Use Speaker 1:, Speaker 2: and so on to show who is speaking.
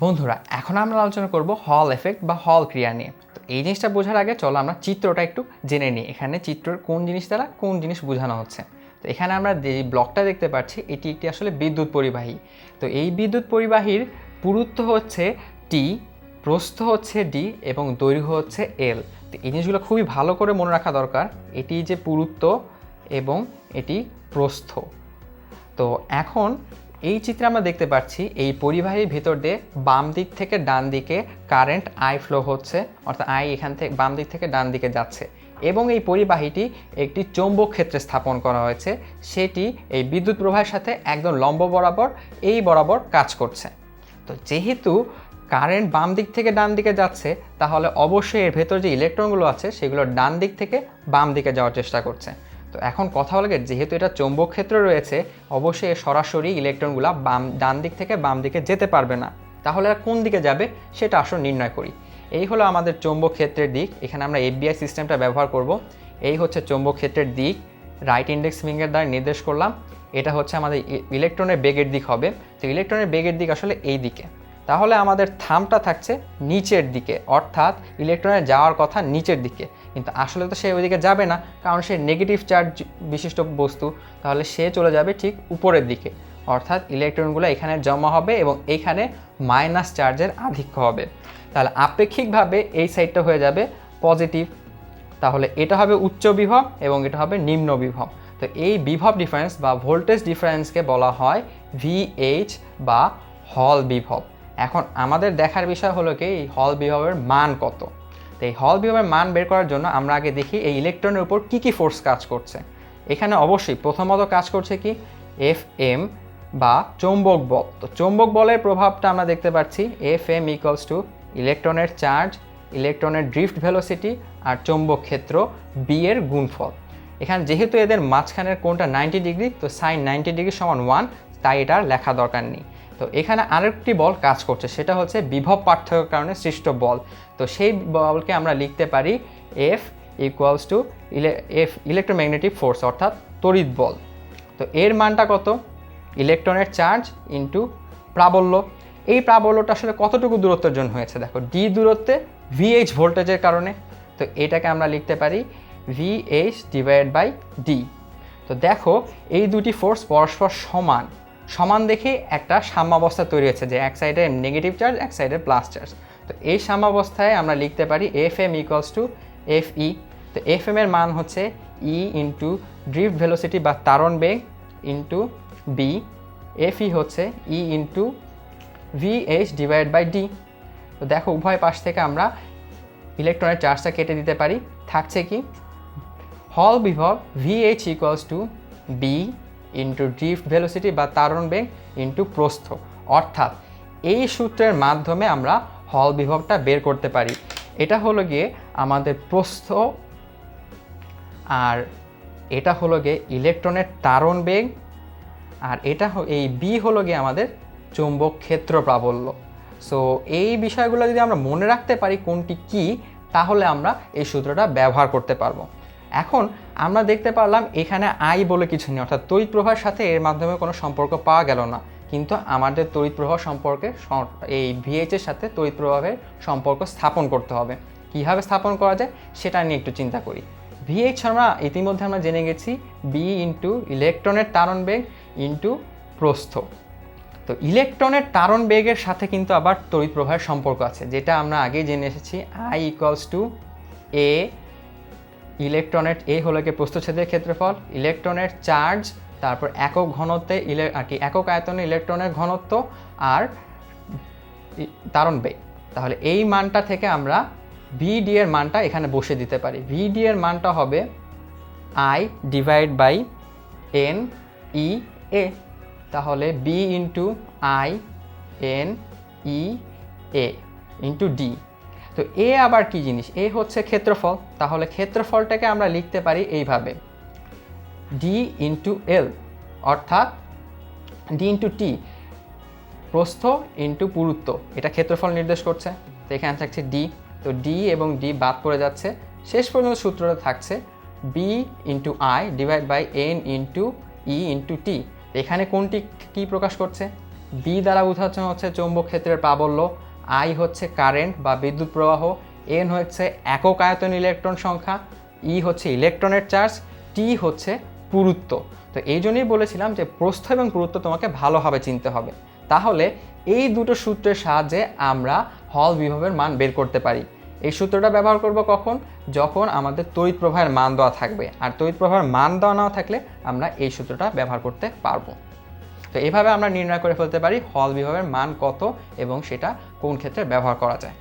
Speaker 1: বন্ধুরা, এখন আমরা আলোচনা করব হল এফেক্ট বা হল ক্রিয়া নিয়ে। তো এই জিনিসটা বোঝার আগে চলো আমরা চিত্রটা একটু জেনে নিই। এখানে চিত্রের কোন জিনিস দ্বারা কোন জিনিস বোঝানো হচ্ছে। তো এখানে আমরা যে ব্লকটা দেখতে পাচ্ছি, এটি একটি আসলে বিদ্যুৎ পরিবাহী। তো এই বিদ্যুৎ পরিবাহীর পুরুত্ব হচ্ছে টি প্রস্থ হচ্ছে ডি এবং দৈর্ঘ্য হচ্ছে এল তো এই জিনিসগুলো খুবই ভালো করে মনে রাখা দরকার, এটি যে পুরুত্ব এবং এটি প্রস্থ। তো এখন এই চিত্রে আমরা দেখতে পাচ্ছি এই পরিবাহীর ভিতর দিয়ে বাম দিক থেকে ডান দিকে কারেন্ট আই ফ্লো হচ্ছে, অর্থাৎ আই এখান থেকে বাম দিক থেকে ডান দিকে যাচ্ছে। এবং এই পরিবাহীটি একটি চৌম্বক ক্ষেত্রে স্থাপন করা হয়েছে, সেটি এই বিদ্যুৎ প্রবাহের সাথে একদম লম্ব বরাবর, এই বরাবর কাজ করছে। তো যেহেতু কারেন্ট বাম দিক থেকে ডান দিকে যাচ্ছে, তাহলে অবশ্যই এর ভেতর যে ইলেকট্রনগুলো আছে, সেগুলো ডান দিক থেকে বাম দিকে যাওয়ার চেষ্টা করছে। তো এখন কথা হলো যেহেতু এটা চৌম্বক ক্ষেত্র রয়েছে, অবশ্যই সরাসরি ইলেকট্রনগুলো বাম, ডান দিক থেকে বাম দিকে যেতে পারবে না। তাহলে এরা কোন দিকে যাবে, সেটা আসলে নির্ণয় করি। এই হলো আমাদের চৌম্বক ক্ষেত্রের দিক। এখানে আমরা এফবিআই সিস্টেমটা ব্যবহার করব। এই হচ্ছে চৌম্বক ক্ষেত্রের দিক। রাইট ইন্ডেক্স ফিঙ্গার দ্বারা নির্দেশ করলাম। এটা হচ্ছে আমাদের ইলেকট্রনের বেগের দিক হবে। তো ইলেকট্রনের বেগের দিক আসলে এই দিকে। তাহলে আমাদের থামটা থাকছে নিচের দিকে। অর্থাৎ ইলেকট্রনের যাওয়ার কথা নিচের দিকে। কিন্তু আসলে তো সে ওইদিকে যাবে না, কারণ সে নেগেটিভ চার্জ বিশিষ্ট বস্তু, তাহলে সে চলে যাবে ঠিক উপরের দিকে। অর্থাৎ ইলেকট্রনগুলো এখানে জমা হবে এবং এইখানে মাইনাস চার্জের আধিক্য হবে। তাহলে আপেক্ষিকভাবে এই সাইডটা হয়ে যাবে পজিটিভ তাহলে এটা হবে উচ্চ বিভব এবং এটা হবে নিম্ন বিভব। তো এই বিভব ডিফারেন্স বা ভোল্টেজ ডিফারেন্সকে বলা হয় ভিএইচ বা হল বিভব। এখন আমাদের দেখার বিষয় হলো কি, এই হল বিভবের মান কত? তো এই হল বিভবের মান বের করার জন্য আমরা আগে দেখি এই ইলেকট্রনের উপর কী কী ফোর্স কাজ করছে। এখানে অবশ্যই প্রথমত কাজ করছে কি? এফ এম বা চৌম্বক বল। তো চৌম্বক বলের প্রভাবটা আমরা দেখতে পাচ্ছি। এফ এম ইকলস টু ইলেকট্রনের চার্জ ইলেকট্রনের ড্রিফট ভেলোসিটি আর চৌম্বক ক্ষেত্র বি এর গুণফল। এখানে যেহেতু এদের মাঝখানের কোনটা নাইনটি ডিগ্রি তো সাইন নাইনটি ডিগ্রি সমান ওয়ান তাই এটা লেখা দরকার নেই। তো এখানে আরেকটি বল কাজ করছে, সেটা হচ্ছে বিভব পার্থক্যের কারণে সৃষ্ট বল। তো সেই বলকে আমরা লিখতে পারি F equals to F electromagnetic force অর্থাৎ তড়িৎ বল। তো এর মানটা কত? ইলেকট্রনের চার্জ ইনটু প্রাবল্য। এই প্রাবল্যটা আসলে কতটুকু দূরত্বের জন্য হয়েছে? দেখো ডি দূরত্বে ভিএইচ ভোল্টেজের কারণে। তো এটাকে আমরা লিখতে পারি ভিএইচ ডিভাইড বাই ডি তো দেখো, এই দুটি ফোর্স পরস্পর সমান। সমান দেখে একটা সাম্যাবস্থা তৈরি হয়েছে যে এক সাইডে নেগেটিভ চার্জ এক সাইডে প্লাস চার্জ তো এই সাম্যাবস্থায় আমরা লিখতে পারি F M equals to F E তো এফ এম এর মান হচ্ছে ই ইন্টু ড্রিফট ভেলোসিটি বা তারণ বেগ ইন্টু বি এফ ই হচ্ছে E into VH divide by D তো দেখো, উভয় পাশ থেকে আমরা ইলেকট্রনের চার্জটা কেটে দিতে পারি। থাকছে কি, হল বিভব VH equals to B into drift velocity বা তারণ বেগ ইন্টু প্রস্থ। অর্থাৎ এই সূত্রের মাধ্যমে আমরা হল বিভবটা বের করতে পারি। এটা হলো গিয়ে আমাদের প্রস্থ আর এটা হলো গিয়ে ইলেকট্রনের তারণ বেগ আর এটা এই বি হলো গিয়ে আমাদের চৌম্বক ক্ষেত্র প্রাবল্য। সো এই বিষয়গুলো যদি আমরা মনে রাখতে পারি কোনটি কি, তাহলে আমরা এই সূত্রটা ব্যবহার করতে পারব। এখন আমরা দেখতে পারলাম এখানে আই বলে কিছু নেই, অর্থাৎ তড়িৎ প্রবাহের সাথে এর মাধ্যমে কোনো সম্পর্ক পাওয়া গেল না। কিন্তু আমাদের তড়িৎ প্রবাহ সম্পর্কে এই ভিএইচের সাথে তড়িৎ প্রবাহের সম্পর্ক স্থাপন করতে হবে। কীভাবে স্থাপন করা যায় সেটা নিয়ে একটু চিন্তা করি। ভিএইচ আমরা ইতিমধ্যে আমরা জেনে গেছি বি ইন্টু ইলেকট্রনের তারণ বেগ ইন্টু প্রস্থ। তো ইলেকট্রনের তারণ বেগের সাথে কিন্তু আবার তড়িৎ প্রবাহের সম্পর্ক আছে, যেটা আমরা আগেই জেনে এসেছি আই ইকুয়ালস টু এ ইলেকট্রনের এই হলো কি প্রস্থচ্ছেদের ক্ষেত্রফল, ইলেকট্রনের চার্জ, তারপর একক ঘনত্বে ইলে আর কি, একক আয়তনে ইলেকট্রনের ঘনত্ব আর তারণ বেগ তাহলে এই মানটা থেকে আমরা ভিডি এর মানটা এখানে বসে দিতে পারি। ভিডি এর মানটা হবে I divide by N E A তাহলে B into I N E A into D তো এ আবার কি জিনিস? এ হচ্ছে ক্ষেত্রফল। তাহলে ক্ষেত্রফলটাকে আমরা লিখতে পারি এইভাবে। ডি ইন্টু এল অর্থাৎ ডি ইন্টু টি প্রস্থ ইন্টু পুরুত্ব। এটা ক্ষেত্রফল নির্দেশ করছে। তো এখানে থাকছে ডি তো ডি এবং ডি বাদ পড়ে যাচ্ছে। শেষ পর্যন্ত সূত্রটা থাকছে B into I divide by N into E into T এখানে কোনটি কি প্রকাশ করছে? বি দ্বারা বোঝাচ্ছে হচ্ছে চৌম্বক ক্ষেত্রের প্রাবল্য। আই হচ্ছে কারেন্ট বা বিদ্যুৎ প্রবাহ, এন হচ্ছে একক আয়তন ইলেকট্রন সংখ্যা, ই হচ্ছে ইলেকট্রনের চার্জ, টি হচ্ছে পুরুত্ব। তো এই জন্যই বলেছিলাম যে প্রস্থ এবং পুরুত্ব তোমাকে ভালোভাবে চিনতে হবে। তাহলে এই দুটো সূত্রের সাহায্যে আমরা হল বিভবের মান বের করতে পারি। এই সূত্রটা ব্যবহার করব কখন? যখন আমাদের তড়িৎ প্রবাহের মান দেওয়া থাকবে। আর তড়িৎ প্রবাহের মান দেওয়া না থাকলে আমরা এই সূত্রটা ব্যবহার করতে পারব। তো এভাবে আমরা নির্ণয় করে ফেলতে পারি হল বিভবের মান কত এবং সেটা কোন ক্ষেত্রে ব্যবহার করা যায়।